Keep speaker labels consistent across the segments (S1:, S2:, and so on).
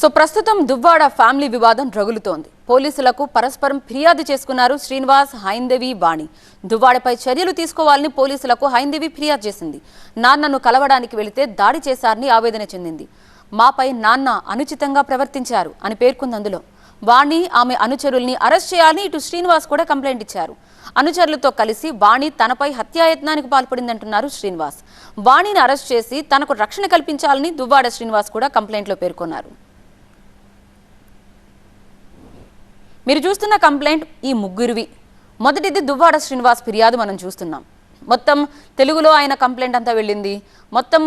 S1: So ప్రస్తుతం Duvvada family వివాదం రగులుతోంది. పోలీసులకు పరస్పరం ఫిర్యాదు చేసుకున్నారు శ్రీనివాస్ హైందవి వాణి. దువ్వాడపై చర్యలు తీసుకోవాలని పోలీసులకు హైందవి ఫిర్యాదు చేసింది. నాన్నను కలవడానికి వెళితే దాడి చేశారని ఆవేదన చెందింది. మాపై నాన్న అనుచితంగా ప్రవర్తించారు అని పేర్కొంది అందులో. వాణి ఆమె అనుచరుల్ని అరెస్ట్ చేయాలని ఇటు శ్రీనివాస్ కూడా కంప్లైంట్ ఇచ్చారు. అనుచరులతో కలిసి వాణి తనపై హత్యాయత్నానికి పాల్పడిందంటున్నారు శ్రీనివాస్. వాణిని అరెస్ట్ చేసి తనకు రక్షణ కల్పించాలని దువ్వాడ శ్రీనివాస్ కూడా కంప్లైంట్లో పేర్కొన్నారు. మీరు చూస్తున్న కంప్లైంట్ ఈ ముగ్గురివి. మొదటిది దువ్వాడ శ్రీనివాస్ ఫిర్యాదు మనం చూస్తున్నాం. మొత్తం తెలుగులో ఆయన కంప్లైంట్ అంతా వెళ్ళింది. మొత్తం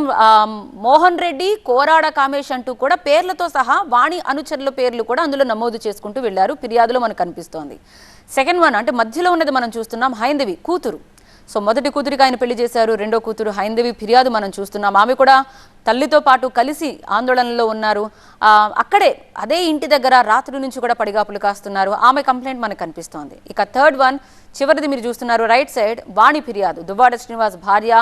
S1: మోహన్ రెడ్డి కోరాడ కామేష్ అంటూ కూడా పేర్లతో సహా వాణి అనుచరుల పేర్లు కూడా అందులో నమోదు చేసుకుంటూ వెళ్ళారు. ఫిర్యాదులో మనకు కనిపిస్తోంది. సెకండ్ వన్ అంటే మధ్యలో ఉన్నది మనం చూస్తున్నాం. హైందవి కూతురు. సో మొదటి కూతురికి ఆయన పెళ్ళి చేశారు రెండో కూతురు హైందవి ఫిర్యాదు మనం చూస్తున్నాం. ఆమె కూడా తల్లితో పాటు కలిసి ఆందోళనలో ఉన్నారు. అక్కడే అదే ఇంటి దగ్గర రాత్రి నుంచి కూడా పడిగాపులు కాస్తున్నారు. ఆమె కంప్లైంట్ మనకు కనిపిస్తోంది. ఇక థర్డ్ వన్ చివరిది మీరు చూస్తున్నారు రైట్ సైడ్ వాణి ఫిర్యాదు. దువ్వాడ శ్రీనివాస్ భార్య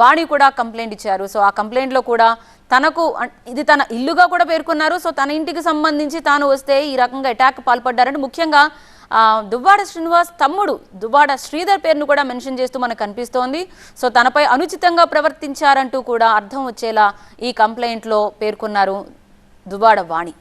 S1: వాణి కూడా కంప్లైంట్ ఇచ్చారు. సో ఆ కంప్లైంట్లో కూడా తనకు ఇది తన ఇల్లుగా కూడా పేర్కొన్నారు. సో తన ఇంటికి సంబంధించి తాను వస్తే ఈ రకంగా అటాక్ పాల్పడ్డారని ముఖ్యంగా దువ్వాడ శ్రీనివాస్ తమ్ముడు దువ్వాడ శ్రీధర్ పేరును కూడా మెన్షన్ చేస్తూ మనకు కనిపిస్తోంది. సో తనపై అనుచితంగా ప్రవర్తించారంటూ కూడా అర్థం వచ్చేలా ఈ కంప్లైంట్లో పేర్కొన్నారు దువ్వాడ వాణి.